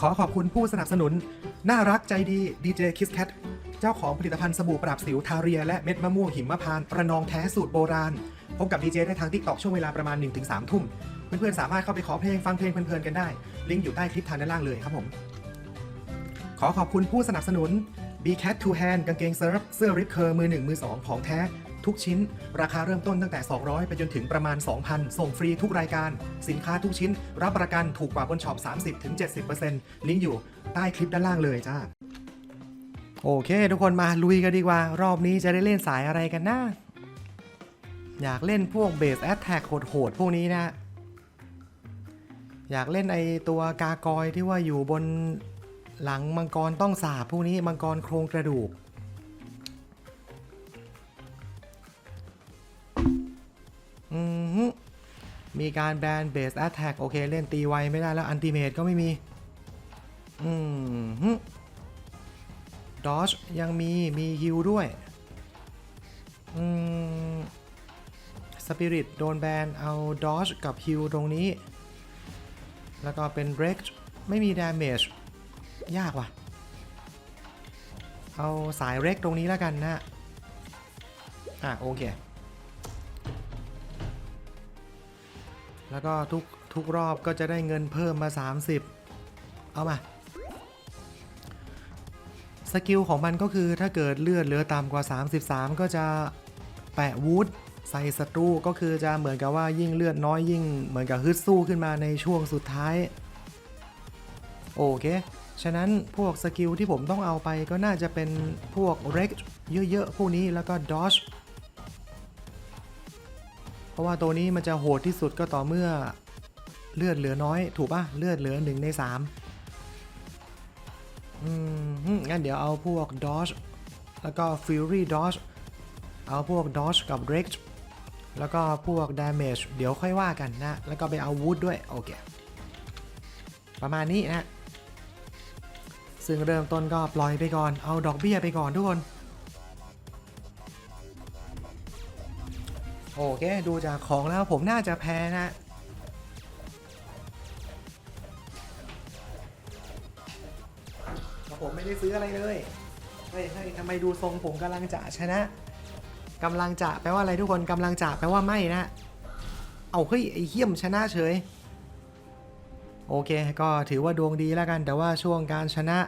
ขอขอบคุณผู้สนับสนุน น่ารักใจดีดีเจคิสแคทเจ้าของผลิตภัณฑ์สบู่ปราบสิวทาเรียและเม็ดมะม่วงหิมพานต์ประนองแท้สูตรโบราณ พบกับดีเจได้ทางทิกตอกช่วงเวลาประมาณ 1-3 ทุ่ม เพื่อนๆ สามารถเข้าไปขอเพลงฟังเพลงเพลินๆกันได้ ลิงก์อยู่ใต้คลิปทางด้านล่างเลยครับผม ขอขอบคุณผู้สนับสนุน b c a t Two Hand กางเกงเซิร์ฟเสื้อริปเคอร์มือ1มือ2ของแท้ ทุกชิ้น ราคาเริ่มต้นตั้งแต่ 200 ไปจนถึงประมาณ 2,000 ส่งฟรีทุกรายการ สินค้าทุกชิ้น รับประกันถูกกว่าบนช็อป 30-70%ลิงก์อยู่ใต้คลิปด้านล่างเลยจ้าโอเค ทุกคนมาลุยกันดีกว่า รอบนี้จะได้เล่นสายอะไรกันนะอยากเล่นพวกเบสแอ t แทกโหดๆพวกนี้นะ อยากเล่นไอตัวกากอยที่ว่าอยู่บนหลังมังกรต้องสาบพวกนี้มังกรโครงกระดูก มีการแบนเบสแอ t แทกโอเค เล่นตีไวไม่ได้แล้ว อันติเมตก็ไม่มี อืมดอชยังมี มีฮิลด้วย อืมสปิริตโดนแบน เอาดอชกับฮิลตรงนี้ แล้วก็เป็นเบรกไม่มีดาเมจยากว่ะ เอาสายเร็กตรงนี้แล้วกันนะ อะ โอเค แล้วก็ทุกทุกรอบก็จะได้เงินเพิ่มมา 30 เอามาสกิลของมันก็คือถ้าเกิดเลือดเหลือต่ำกว่า 33 ก็จะแปะวูดใส่ศัตรูก็คือจะเหมือนกับว่ายิ่งเลือดน้อยยิ่งเหมือนกับฮึดสู้ขึ้นมาในช่วงสุดท้าย โอเค ฉะนั้นพวกสกิลที่ผมต้องเอาไปก็น่าจะเป็นพวกเร็กเยอะๆ พวกนี้แล้วก็ดอช เพราะว่าตัวนี้มันจะโหดที่สุดก็ต่อเมื่อเลือดเหลือน้อย ถูกปะเลือดเหลือ1ใน3อืมงั้นเดี๋ยวเอาพวก Dodge แล้วก็ Fury Dodge เอาพวก Dodge กับ r e x แล้วก็พวก Damage เดี๋ยวค่อยว่ากันนะ แล้วก็ไปเอา Wood ด้วย โอเค ประมาณนี้นะ ซึ่งเริ่มต้นก็ปล่อยไปก่อน เอาดอกเบี้ยไปก่อนทุกคน โอเค ดูจากของแล้วผมน่าจะแพ้นะผมไม่ได้ซื้ออะไรเลย เฮ้ยเฮ้ยทำไมดูทรงผมกำลังจะชนะกำลังจะแปลว่าอะไรทุกคนกำลังจะแปลว่าไม่นะ เอาเฮ้ยไอ้เหี้ยมชนะเฉย โอเค ก็ถือว่าดวงดีแล้วกัน แต่ว่าช่วงการชนะ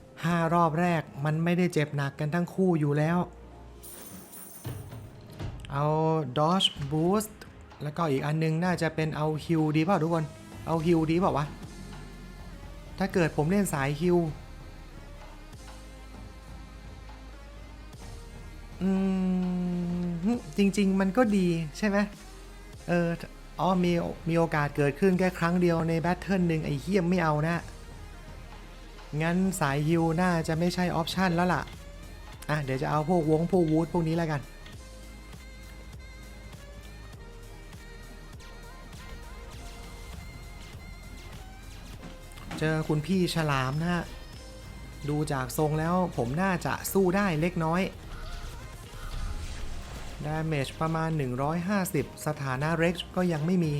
5 รอบแรกมันไม่ได้เจ็บหนักกันทั้งคู่อยู่แล้ว เอา Dodge Boost แล้วก็อีกอันนึงน่าจะเป็นเอาฮิลดีเปล่าทุกคน เอาฮิลดีเปล่าวะ ถ้าเกิดผมเล่นสายฮิลอืมจริง ๆ มันก็ดีใช่ไหมเอออ๋อมีมีโอกาสเกิดขึ้นแค่ครั้งเดียวในแบทเทิลหนึ่งไอ้เฮียมไม่เอานะ งั้นสายฮิวน่าจะไม่ใช่ออปชันแล้วล่ะ อะ เดี๋ยวจะเอาพวกวงพวกวูดพวกนี้แล้วกัน เจอคุณพี่ฉลามนะฮะ ดูจากทรงแล้วผมน่าจะสู้ได้เล็กน้อย Damage ประมาณ 150 สถานะเร็กก็ยังไม่มี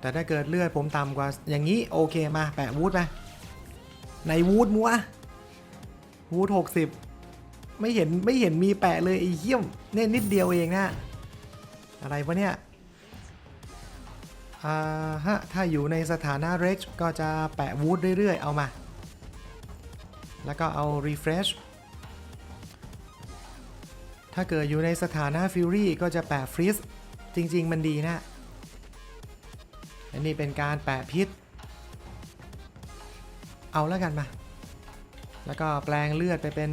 แต่ถ้าเกิดเลือดผมต่ำกว่าอย่างนี้ โอเคมาแปะวูดไป ในวูดมัววูด60 ไม่เห็นไม่เห็นมีแปะเลยไอ้เหี้ยมเนี่ยนิดเดียวเองนะ อะไรวะเนี่ย อ่าฮะ ถ้าอยู่ในสถานะเร็กก็จะแปะวูดเรื่อย ๆ เอามา แล้วก็เอา refresh ถ้าเกิดอยู่ในสถานะฟิวรี่ก็จะแปะฟรีสจริง ๆ มันดีนะ อันนี้เป็นการแปะพิษ เอาแล้วกันมา แล้วก็แปลงเลือดไปเป็น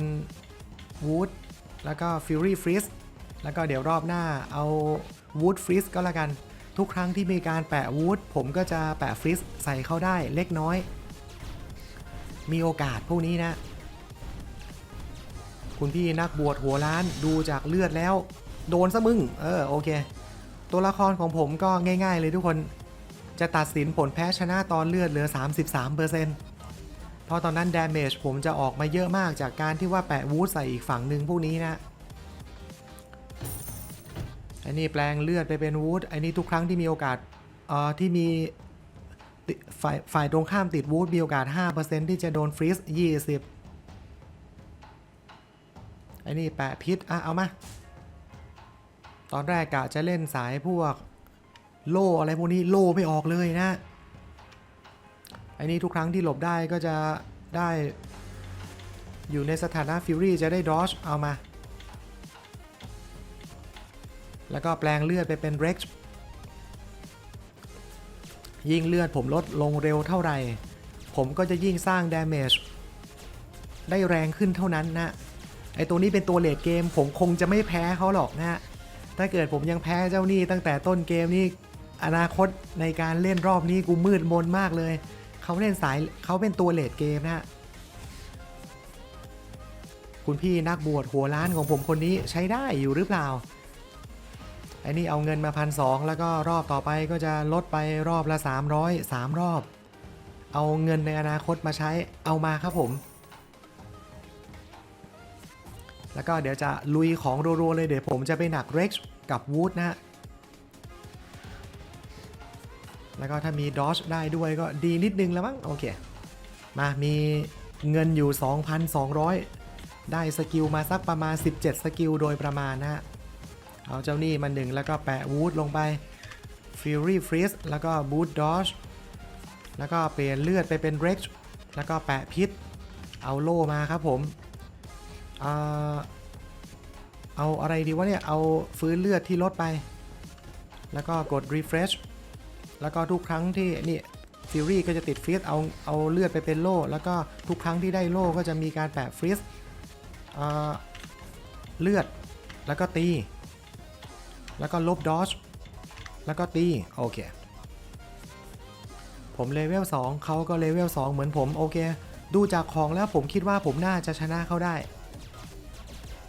วูดแล้วก็ฟิวรี่ฟรีสแล้วก็เดี๋ยวรอบหน้าเอาวูดฟรีสก็แล้วกัน ทุกครั้งที่มีการแปะวูดผมก็จะแปะฟรีสใส่เข้าได้เล็กน้อย มีโอกาสพวกนี้นะ คุณพี่นักบวชหัวล้านดูจากเลือดแล้ว โดนซะมึง เออโอเค ตัวละครของผมก็ง่าย ๆ เลยทุกคนจะตัดสินผลแพ้ชนะตอนเลือดเหลือ 33%เพราะตอนนั้น damage ผมจะออกมาเยอะมากจากการที่ว่าแปะวูดใส่อีกฝั่งหนึ่งพวกนี้นะ อันนี้แปลงเลือดไปเป็นวูดอันนี้ทุกครั้งที่มีโอกาสเอ่อที่มีฝ่ายฝ่ายตรงข้ามติดวูดมีโอกาส 5%ที่จะโดนฟรีส20ไอ้นี่แปะพิษอะเอามา ตอนแรกกะจะเล่นสายพวกโล่อะไรพวกนี้โล่ไม่ออกเลยนะไอ้นี่ทุกครั้งที่หลบได้ก็จะได้อยู่ในสถานะฟิวรี่จะได้ดอชเอามา แล้วก็แปลงเลือดไปเป็นเร็กยิ่งเลือดผมลดลงเร็วเท่าไหร่ ผมก็จะยิ่งสร้าง damage ได้แรงขึ้นเท่านั้นนะไอตัวนี้เป็นตัวเลดเกม ผมคงจะไม่แพ้เขาหรอกนะถ้าเกิดผมยังแพ้เจ้านี่ตั้งแต่ต้นเกมนี่อนาคตในการเล่นรอบนี้กูมืดมนมากเลย เขาเล่นสายเขาเป็นตัวเลดเกมนะคุณพี่นักบวชหัวล้านของผมคนนี้ใช้ได้อยู่หรือเปล่า อ้นี่เอาเงินมาพันสองแล้วก็รอบต่อไปก็จะลดไปรอบละ 300 3 รอบ เอาเงินในอนาคตมาใช้เอามาครับผม แล้วก็เดี๋ยวจะลุยของรัวๆเลยเดี๋ยวผมจะไปหนักเร็กกับวูดนะฮะแล้วก็ถ้ามีดอชได้ด้วยก็ดีนิดนึงแล้วมั้งโอเค มามีเงินอยู่ 2,200 ได้สกิลมาสักประมาณ 17 สกิลโดยประมาณนะฮะ เอาเจ้านี่มาหนึ่งแล้วก็แปะวูดลงไป Fury Freeze แล้วก็ Boot Dodge แล้วก็เปลี่ยนเลือดไปเป็น Rex แล้วก็แปะพิษ เอาโล่มาครับผมเอาเอาอะไรดีวะเนี่ย เอาฟื้นเลือดที่ลดไป แล้วก็กด refresh แล้วก็ทุกครั้งที่นี่ฟิวรี่ก็จะติดฟรีสเอาเอาเลือดไปเป็นโล่ แล้วก็ทุกครั้งที่ได้โล่ก็จะมีการแปะฟรีสเลือดแล้วก็ตี แล้วก็ลบดอชแล้วก็ตีโอเค ผมเลเวล2เขาก็เลเวล2เหมือนผมโอเค ดูจากของแล้วผมคิดว่าผมน่าจะชนะเขาได้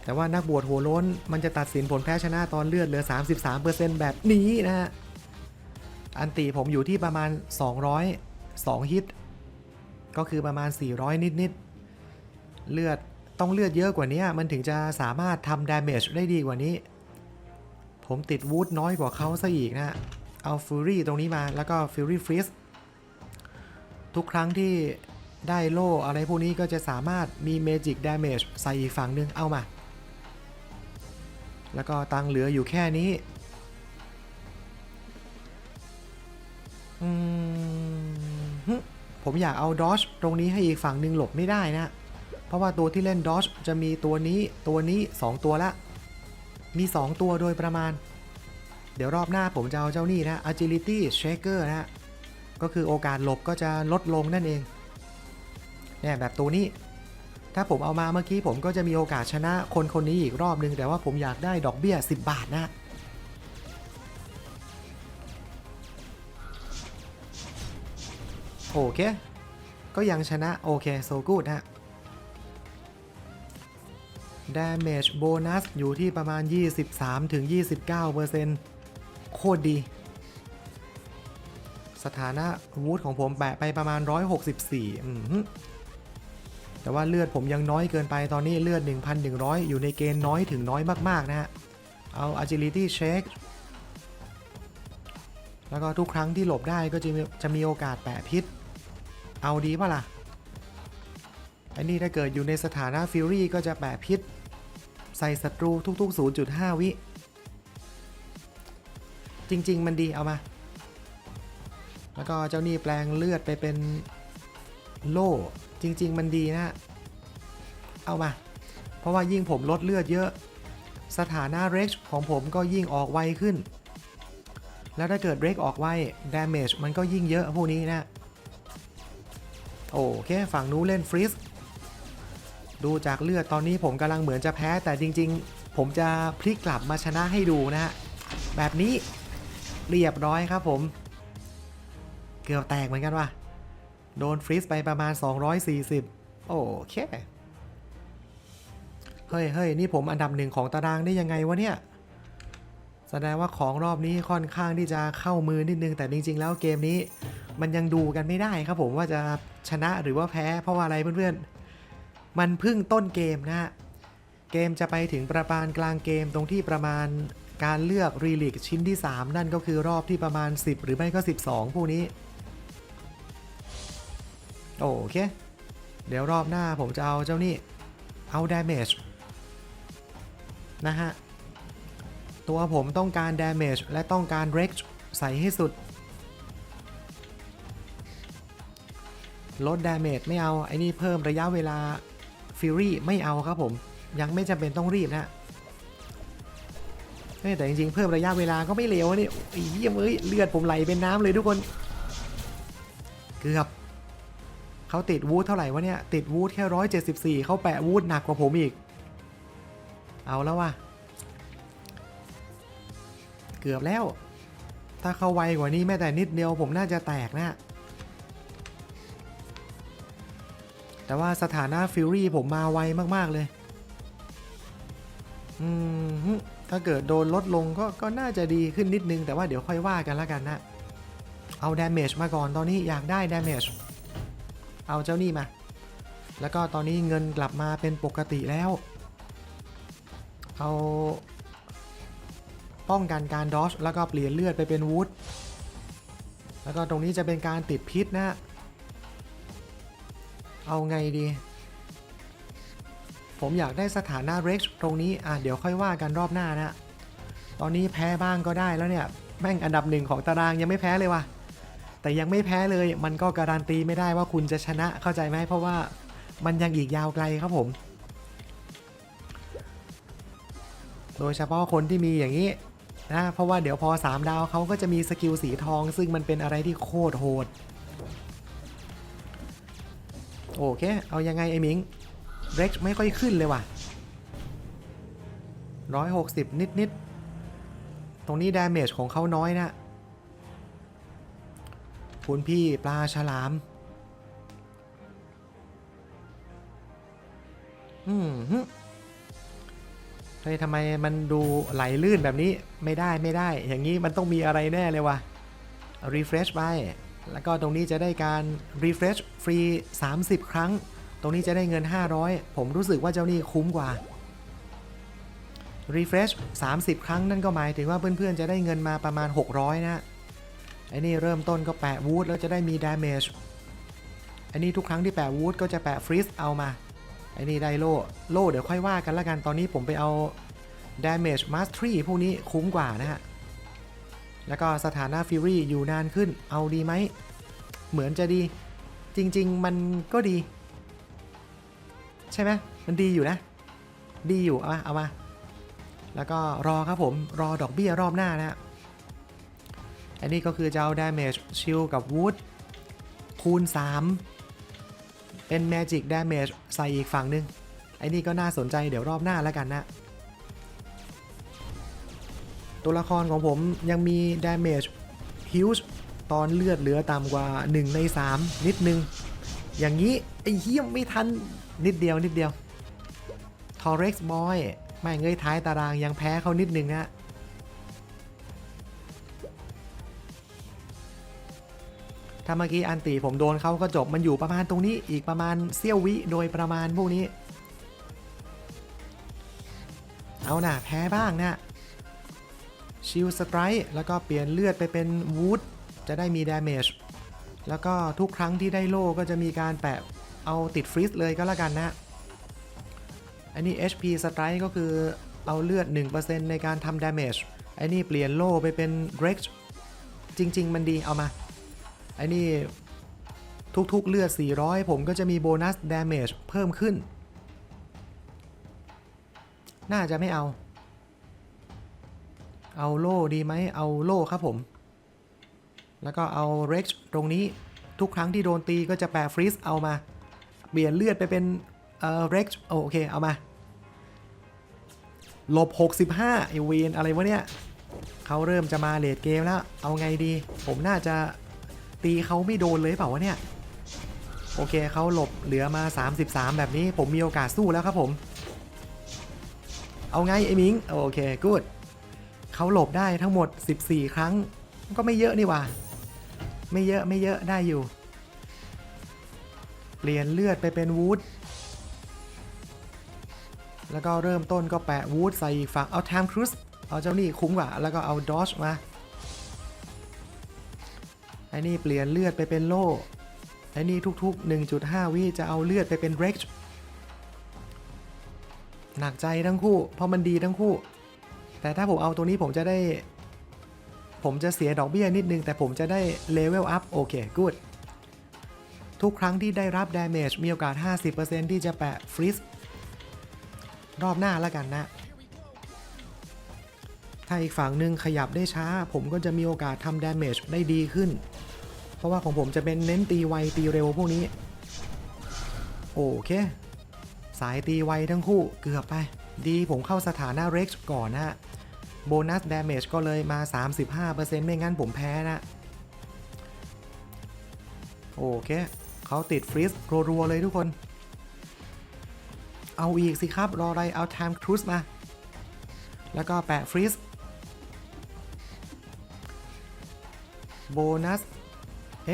แต่ว่านักบวชหัวล้นมันจะตัดสินผลแพ้ชนะตอนเลือดเหลือ 33%แบบนี้นะฮะ อันตีผมอยู่ที่ประมาณ 200 2 ฮิต ก็คือประมาณ 400 นิดๆ เลือดต้องเลือดเยอะกว่านี้มันถึงจะสามารถทำดาเมจได้ดีกว่านี้ ผมติดวูดน้อยกว่าเขาซะอีกนะ เอาฟิวรี่ตรงนี้มาแล้วก็ฟิวรี่ฟรีสทุกครั้งที่ได้โล่อะไรพวกนี้ก็จะสามารถมีเมจิกดาเมจใส่อีกฝั่งหนึงเอามา แล้วก็ตังเหลืออยู่แค่นี้ผมอยากเอาดอชตรงนี้ให้อีกฝั่งหนึ่งหลบไม่ได้นะ เพราะว่าตัวที่เล่นดอชจะมีตัวนี้ตัวนี้ 2 ตัวละ มี 2 ตัวโดยประมาณ เดี๋ยวรอบหน้าผมจะเอาเจ้านี่นะ agility shaker นะก็คือโอกาสหลบก็จะลดลงนั่นเองเนี่ยแบบตัวนี้ ถ้าผมเอามาเมื่อกี้ผมก็จะมีโอกาสชนะคนคนนี้อีกรอบนึง แต่ว่าผมอยากได้ดอกเบี้ย 10 บาทนะโอเค ก็ยังชนะโอเคโซกูดนะ Damage Bonus อยู่ที่ประมาณ 23-29%โคตรดี สถานะวูดของผมแปะไปประมาณ 164อืมแต่ว่าเลือดผมยังน้อยเกินไปตอนนี้เลือด 1,100 อยู่ในเกณฑ์น้อยถึงน้อยมาก ๆ นะฮะ เอา agility check แล้วก็ทุกครั้งที่หลบได้ก็จะมีจะมีโอกาสแปะพิษ เอาดีป่ะล่ะไอ้นี่ถ้าเกิดอยู่ในสถานะฟิวรี่ก็จะแปะพิษ ใส่ศัตรูทุก ๆ 0.5 วิ จริง ๆ มันดีเอามา แล้วก็เจ้านี่แปลงเลือดไปเป็นโล่ จริง ๆ มันดีนะ เอามา เพราะว่ายิ่งผมลดเลือดเยอะ สถานะเร็กของผมก็ยิ่งออกไวขึ้น แล้วถ้าเกิดเร็กออกไว damage มันก็ยิ่งเยอะพวกนี้นะ โอเค ฝั่งนู้นเล่นฟรีส ดูจากเลือดตอนนี้ผมกำลังเหมือนจะแพ้ แต่จริงๆ ผมจะพลิกกลับมาชนะให้ดูนะฮะแบบนี้เรียบร้อยครับผม เกือบแตกเหมือนกันว่ะ โดนฟรีสไปประมาณ 240 โอเค เฮ้ยเฮ้ยนี่ผมอันดับหนึ่งของตารางได้ยังไงวะเนี่ย แสดงว่าของรอบนี้ค่อนข้างที่จะเข้ามือนิดนึง แต่จริง ๆ แล้วเกมนี้ มันยังดูกันไม่ได้ครับผมว่าจะชนะหรือว่าแพ้เพราะว่าอะไรเพื่อนๆ มันพึ่งต้นเกมนะฮะ เกมจะไปถึงประมาณกลางเกมตรงที่ประมาณการเลือกรีลิกชิ้นที่ 3 นั่นก็คือรอบที่ประมาณ 10 หรือไม่ก็ 12 พวกนี้ โอเค เดี๋ยวรอบหน้าผมจะเอาเจ้านี่ เอา damage นะฮะ ตัวผมต้องการ damage และต้องการ rex ใส่ให้สุด ลด damage ไม่เอา ไอ้นี่เพิ่มระยะเวลา fury ไม่เอาครับผม ยังไม่จำเป็นต้องรีบนะเฮ้ยแต่จริงๆ เพิ่มระยะเวลาก็ไม่เลวนะนี่ไอ้เหี้ยเอ้ยเลือดผมไหลเป็นน้ำเลยทุกคน เกือบเขาติดวูดเท่าไหร่วะเนี่ย ติดวูดแค่ร้อยเจ็ดสิบสี่เขาแปะวูดหนักกว่าผมอีก เอาแล้วว่ะ เกือบแล้ว ถ้าเขาไวกว่านี้แม้แต่นิดเดียวผมน่าจะแตกนะ แต่ว่าสถานะฟิวรี่ผมมาไวมาก ๆ เลย อืม ถ้าเกิดโดนลดลงก็ก็น่าจะดีขึ้นนิดนึง แต่ว่าเดี๋ยวค่อยว่ากันละกันนะ เอาดาเมจมาก่อนตอนนี้อยากได้ดาเมจ เอาเจ้านี่มา แล้วก็ตอนนี้เงินกลับมาเป็นปกติแล้ว เอา ป้องกันการดอชแล้วก็เปลี่ยนเลือดไปเป็นวูดแล้วก็ตรงนี้จะเป็นการติดพิษนะ เอาไงดี ผมอยากได้สถานะเร็กตรงนี้ อะ เดี๋ยวค่อยว่ากันรอบหน้านะ ตอนนี้แพ้บ้างก็ได้แล้วเนี่ย แม่งอันดับหนึ่งของตารางยังไม่แพ้เลยว่ะ แต่ยังไม่แพ้เลย มันก็การันตีไม่ได้ว่าคุณจะชนะเข้าใจไหม เพราะว่ามันยังอีกยาวไกลครับผม โดยเฉพาะคนที่มีอย่างนี้นะ เพราะว่าเดี๋ยวพอ 3 ดาวเขาก็จะมีสกิลสีทอง ซึ่งมันเป็นอะไรที่โคตรโหด โอเค เอายังไงไอ้มิงเร็กไม่ค่อยขึ้นเลยว่ะ 160 นิดนิดตรงนี้ดาเมจของเขาน้อยนะ คุณพี่ปลาฉลาม อืมฮึเฮ้ยทำไมมันดูไหลลื่นแบบนี้ไม่ได้ไม่ได้ อย่างนี้มันต้องมีอะไรแน่เลยว่ะ refresh ไป แล้วก็ตรงนี้จะได้การ refresh ฟรี 30 ครั้ง ตรงนี้จะได้เงิน 500 ผมรู้สึกว่าเจ้านี่คุ้มกว่า refresh 30 ครั้งนั่นก็หมายถึงว่าเพื่อนๆ จะได้เงินมาประมาณ 600 นะไอ้นี่เริ่มต้นก็แปะวูดแล้วจะได้มี damage ไอ้นี่ทุกครั้งที่แปะวูดก็จะแปะฟรีซเอามา ไอ้นี่ได้โล่ โล่เดี๋ยวค่อยว่ากันละกัน ตอนนี้ผมไปเอา damage mastery พวกนี้คุ้มกว่านะฮะ แล้วก็สถานะ fury อยู่นานขึ้น เอาดีไหม เหมือนจะดี จริง ๆ มันก็ดี ใช่ไหมมันดีอยู่นะ ดีอยู่ เอามาเอามา แล้วก็รอครับผม รอดอกเบี้ยรอบหน้านะฮะอันนี้ก็คือจะเอา damage shield กับ wood คูณ 3 เป็น magic damage ใส่อีกฝั่งหนึ่งไอ้นี่ก็น่าสนใจเดี๋ยวรอบหน้าแล้วกันนะ ตัวละครของผมยังมี damage huge ตอนเลือดเหลือต่ำกว่า 1 ใน 3 นิดนึง อย่างนี้ ไอ้เหี้ยมไม่ทัน นิดเดียวนิดเดียว Torex Boy ไม่เงยท้ายตารางยังแพ้เขานิดนึงนะถ้าเมื่อกี้อันตีผมโดนเขาก็จบมันอยู่ประมาณตรงนี้อีกประมาณเสี้ยววิโดยประมาณพวกนี้ เอาหน่ะแพ้บ้างนะ ชิลสไตร์แล้วก็เปลี่ยนเลือดไปเป็นวูดจะได้มีดาเมจแล้วก็ทุกครั้งที่ได้โล่ก็จะมีการแปะเอาติดฟรีซเลยก็แล้วกันนะอันนี้ HP Strike ก็คือเอาเลือด 1%ในการทำ damage ไอ้นี่เปลี่ยนโล่ไปเป็น Rex จริง ๆ มันดีเอามาไอ้นี่ทุกๆเลือด 400 ผมก็จะมีโบนัส damage เพิ่มขึ้น น่าจะไม่เอา เอาโล่ดีไหมเอาโล่ครับผม แล้วก็เอา Rex ตรงนี้ทุกครั้งที่โดนตีก็จะแปะฟรีซเอามาเปลี่ยนเลือดไปเป็นเอ่อ Rex โอเคเอามาลบ 65ไอเวนอะไรวะเนี่ยเขาเริ่มจะมาเลดเกมแล้ว เอาไงดี ผมน่าจะตีเขาไม่โดนเลยเปล่าวะเนี่ย โอเคเขาหลบเหลือมา 33 แบบนี้ผมมีโอกาสสู้แล้วครับผม เอาไงไอ้มิง โอเคกูด เขาหลบได้ทั้งหมด 14 ครั้ง ก็ไม่เยอะนี่ว่า ไม่เยอะไม่เยอะได้อยู่ เปลี่ยนเลือดไปเป็นวูดแล้วก็เริ่มต้นก็แปะวูดใส่อีกฝั่งเอาไทม์ครูสเอาเจ้านี่คุ้มกว่า แล้วก็เอาดอชมาไอ้นี่เปลี่ยนเลือดไปเป็นโล่ไอ้นี่ทุกๆ 1.5 วิจะเอาเลือดไปเป็นเร็กหนักใจทั้งคู่ เพราะมันดีทั้งคู่ แต่ถ้าผมเอาตัวนี้ผมจะได้ ผมจะเสียดอกเบี้ยนิดนึง แต่ผมจะได้เลเวลอัพโอเคกูดทุกครั้งที่ได้รับ damage มีโอกาส 50%ที่จะแปะฟรีซรอบหน้าแล้วกันนะ ถ้าอีกฝั่งหนึ่งขยับได้ช้า ผมก็จะมีโอกาสทำ damage ได้ดีขึ้น เพราะว่าของผมจะเป็นเน้นตีไวตีเร็วพวกนี้ โอเค สายตีไวทั้งคู่เกือบไป ดีผมเข้าสถานะ Rex ก่อนนะฮะ โบนัส damage ก็เลยมา 35%ไม่งั้นผมแพ้นะ โอเคเขาติดฟรีซรัวๆเลยทุกคน เอาอีกสิครับ รออะไร เอา time cruise มา แล้วก็แปะฟรีซโบนัส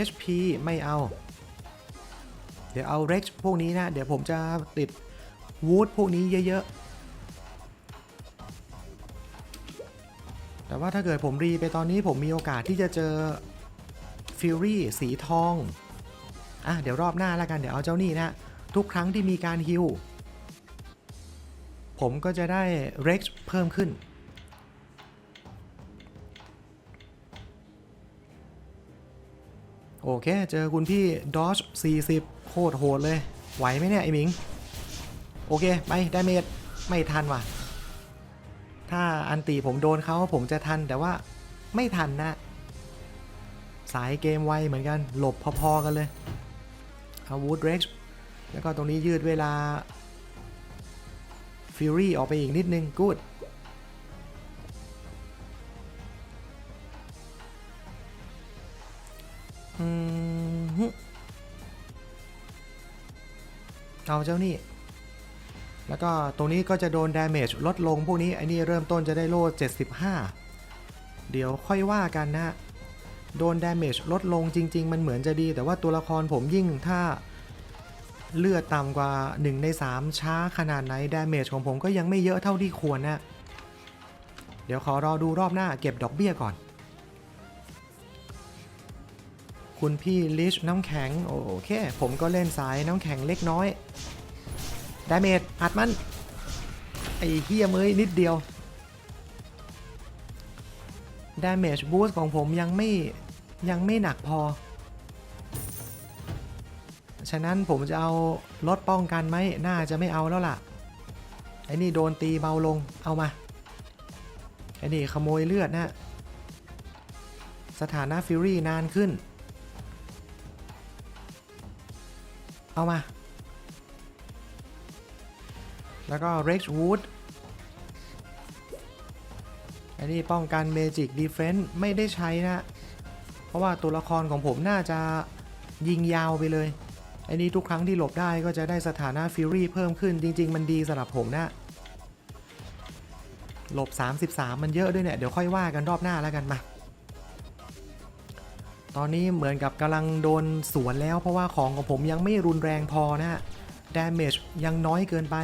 HP ไม่เอา เดี๋ยวเอา Rex พวกนี้นะ เดี๋ยวผมจะติด Wood พวกนี้เยอะๆ แต่ว่าถ้าเกิดผมรีไปตอนนี้ผมมีโอกาสที่จะเจอ Fury สีทอง อะ เดี๋ยวรอบหน้าแล้วกัน เดี๋ยวเอาเจ้านี่นะ ทุกครั้งที่มีการฮิลผมก็จะได้ Rex เพิ่มขึ้น โอเค เจอคุณพี่ Dodge 40 โคตรโหดเลย ไหวไหมเนี่ย ไอหมิง โอเค ไป ดาเมจไม่ทันว่ะ ถ้าอันตีผมโดนเขาผมจะทันแต่ว่าไม่ทันนะ สายเกมไวเหมือนกัน หลบพอๆกันเลยอาวุธเร็กแล้วก็ตรงนี้ยืดเวลา Fury ออกไปอีกนิดนึงกูดเอาเจ้านี่ แล้วก็ตรงนี้ก็จะโดน damage ลดลงพวกนี้ไอ้นี่เริ่มต้นจะได้โล่75 เดี๋ยวค่อยว่ากันนะ โดน damage ลดลงจริง ๆ มันเหมือนจะดี แต่ว่าตัวละครผมยิ่งถ้าเลือดต่ำกว่า 1 ใน 3 ช้าขนาดไหน damage ของผมก็ยังไม่เยอะเท่าที่ควรนะ เดี๋ยวขอรอดูรอบหน้าเก็บดอกเบี้ยก่อน คุณพี่ลิชน้ำแข็ง โอเค ผมก็เล่นสายน้ำแข็งเล็กน้อย ดาเมจอัดมัน ไอ้เฮียเมยนิดเดียวดาเมจบูสของผมยังไม่ ยังไม่หนักพอ ฉะนั้นผมจะเอาลดป้องกันไหมน่าจะไม่เอาแล้วล่ะ ไอ้นี่โดนตีเบาลงเอามา ไอ้นี่ขโมยเลือดนะสถานะฟิวรี่นานขึ้น เอามา แล้วก็ Rex Wood อันนี้ป้องกัน Magic Defense ไม่ได้ใช้นะ เพราะว่าตัวละครของผมน่าจะยิงยาวไปเลย อันนี้ทุกครั้งที่หลบได้ก็จะได้สถานะ Fury เพิ่มขึ้นจริง ๆ มันดีสำหรับผมนะ หลบ 33 มันเยอะด้วยเนี่ย เดี๋ยวค่อยว่ากันรอบหน้าแล้วกันมา ตอนนี้เหมือนกับกำลังโดนสวนแล้วเพราะว่าของของผมยังไม่รุนแรงพอนะฮะ damage ยังน้อยเกินไป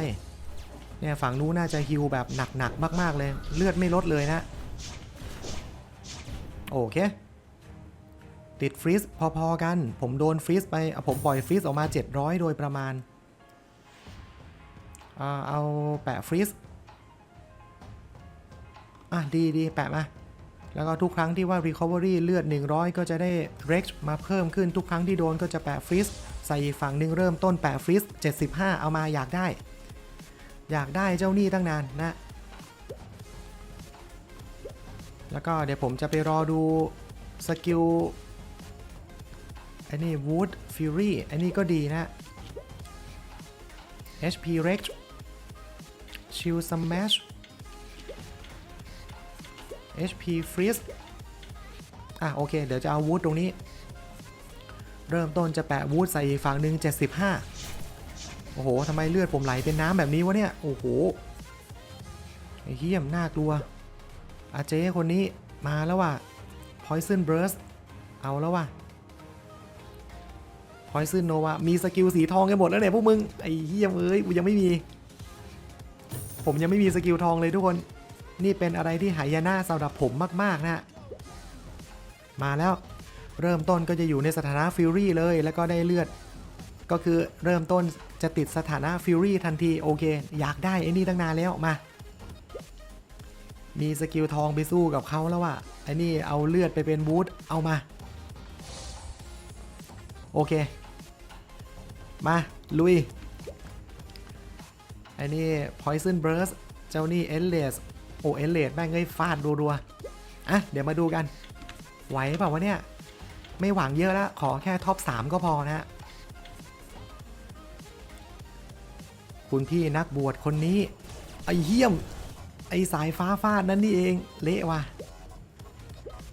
เนี่ยฝั่งนู้นน่าจะฮิวแบบหนักๆมากๆเลย เลือดไม่ลดเลยนะ โอเค ติดฟรีซพอๆกัน ผมโดนฟรีซไปเอาผมปล่อยฟรีซออกมา 700 โดยประมาณ เอาแปะฟรีซอะดีดีแปะมา แล้วก็ทุกครั้งที่ว่า Recovery เลือด 100 ก็จะได้ Rex มาเพิ่มขึ้นทุกครั้งที่โดนก็จะแปะฟรีซใส่อีกฝั่งหนึ่งเริ่มต้นแปะฟรีซ75 เอามาอยากได้ อยากได้เจ้าหนี้ตั้งนานนะ แล้วก็เดี๋ยวผมจะไปรอดูสกิลไอ้นี่ Wood Fury ไอ้นี่ก็ดีนะ HP Rex Shield Smash HP Freeze อะโอเค เดี๋ยวจะเอาวูดตรงนี้ เริ่มต้นจะแปะวูดใส่อีกฝั่งหนึ่ง75 โอ้โหทำไมเลือดผมไหลเป็นน้ำแบบนี้วะเนี่ย โอ้โห ไอ้เหี้ยมน่ากลัว อาเจคนนี้มาแล้วว่ะ Poison Burst เอาแล้วว่ะ Poison Nova มีสกิลสีทองกันหมดแล้วเนี่ยพวกมึง ไอ้เหี้ยมเอ้ย กูยังไม่มี ผมยังไม่มีสกิลทองเลยทุกคน นี่เป็นอะไรที่หายนะสำหรับผมมาก ๆ นะ มาแล้ว เริ่มต้นก็จะอยู่ในสถานะฟิวรี่เลย แล้วก็ได้เลือด ก็คือเริ่มต้นจะติดสถานะฟิวรี่ทันที โอเค อยากได้ไอ้นี่ตั้งนานแล้วมา มีสกิลทองไปสู้กับเขาแล้วว่ะไอ้นี่เอาเลือดไปเป็นบูทเอามา โอเค มา ลุยไอ้นี่ Poison Burst เจ้านี่ e n l e s s โอ้ e n l e s s แม่งเอ้ยฟาดรัวๆอะ เดี๋ยวมาดูกัน ไหวเปล่าวะเนี่ย ไม่หวังเยอะแล้ว ขอแค่ท็อป 3 ก็พอนะฮะ คุณพี่นักบวชคนนี้ ไอ้เหี้ยม ไอ้สายฟ้าฟาดนั่นนี่เอง เละว่ะ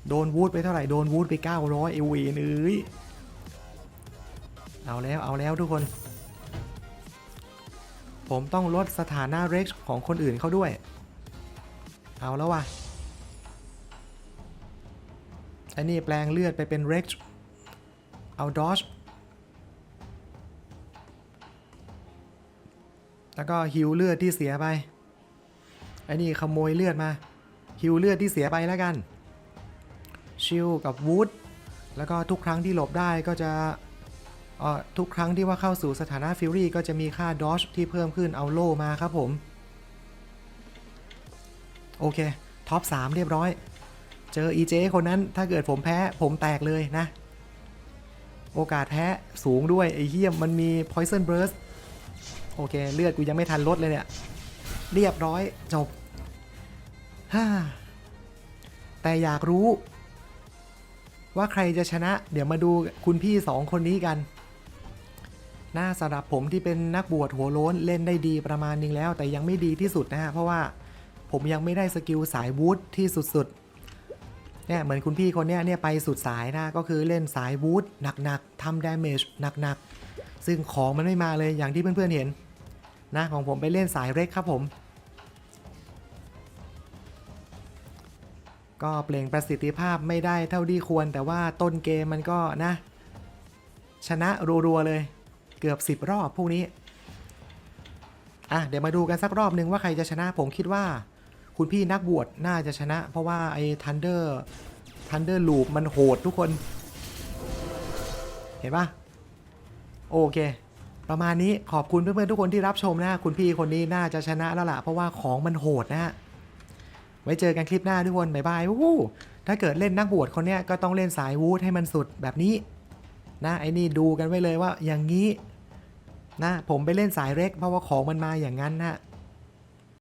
โดนวูดไปเท่าไหร่ โดนวูดไป 900เอวีนเอ้ยเอาแล้วเอาแล้วทุกคน ผมต้องลดสถานะเร็กของคนอื่นเขาด้วย เอาแล้วว่ะไอ้นี่แปลงเลือดไปเป็นเร็กเอาดอช แล้วก็ฮิวเลือดที่เสียไปไอ้นี่ขโมยเลือดมาฮิวเลือดที่เสียไปแล้วกัน ชิลกับวูดแล้วก็ทุกครั้งที่หลบได้ก็จะออทุกครั้งที่ว่าเข้าสู่สถานะฟิวรี่ก็จะมีค่าดอชที่เพิ่มขึ้นเอาโลมาครับผม โอเค ท็อป 3 เรียบร้อย เจอ EJ คนนั้นถ้าเกิดผมแพ้ผมแตกเลยนะ โอกาสแพ้สูงด้วยไอ้เหี้ยมมันมี Poison Burst โอเค เลือดกูยังไม่ทันลดเลยเนี่ย เรียบร้อยจบฮ่าแต่อยากรู้ ว่าใครจะชนะ เดี๋ยวมาดูคุณพี่สองคนนี้กันน่าสำหรับผมที่เป็นนักบวชหัวโล้นเล่นได้ดีประมาณนึงแล้ว แต่ยังไม่ดีที่สุดนะฮะเพราะว่าผมยังไม่ได้สกิลสายวูดที่สุดๆ เนี่ยเหมือนคุณพี่คนเนี้ยเนี่ยไปสุดสายนะก็คือเล่นสายวูดหนักๆทำดาเมจหนักๆ ซึ่งของมันไม่มาเลยอย่างที่เพื่อนๆเห็น นะของผมไปเล่นสายเร็กครับผม ก็เปล่งประสิทธิภาพไม่ได้เท่าที่ควร แต่ว่าต้นเกมมันก็นะ ชนะรัวๆเลยเกือบ 10 รอบพวกนี้ อะ เดี๋ยวมาดูกันสักรอบหนึ่งว่าใครจะชนะผมคิดว่า คุณพี่นักบวชน่าจะชนะ เพราะว่าไอ้ทันเดอร์ทันเดอร์ลูปมันโหดทุกคน เห็นปะโอเค ประมาณนี้ขอบคุณเพื่อนๆทุกคนที่รับชมนะคุณพี่คนนี้น่าจะชนะแล้วล่ะเพราะว่าของมันโหดนะฮะไว้เจอกันคลิปหน้าทุกคนบ๊ายบายวู้ถ้าเกิดเล่นนักบวชคนเนี้ยก็ต้องเล่นสายวูดให้มันสุดแบบนี้ นะไอ้นี่ดูกันไว้เลยว่าอย่างนี้นะผมไปเล่นสายเร็กเพราะว่าของมันมาอย่างนั้นนะ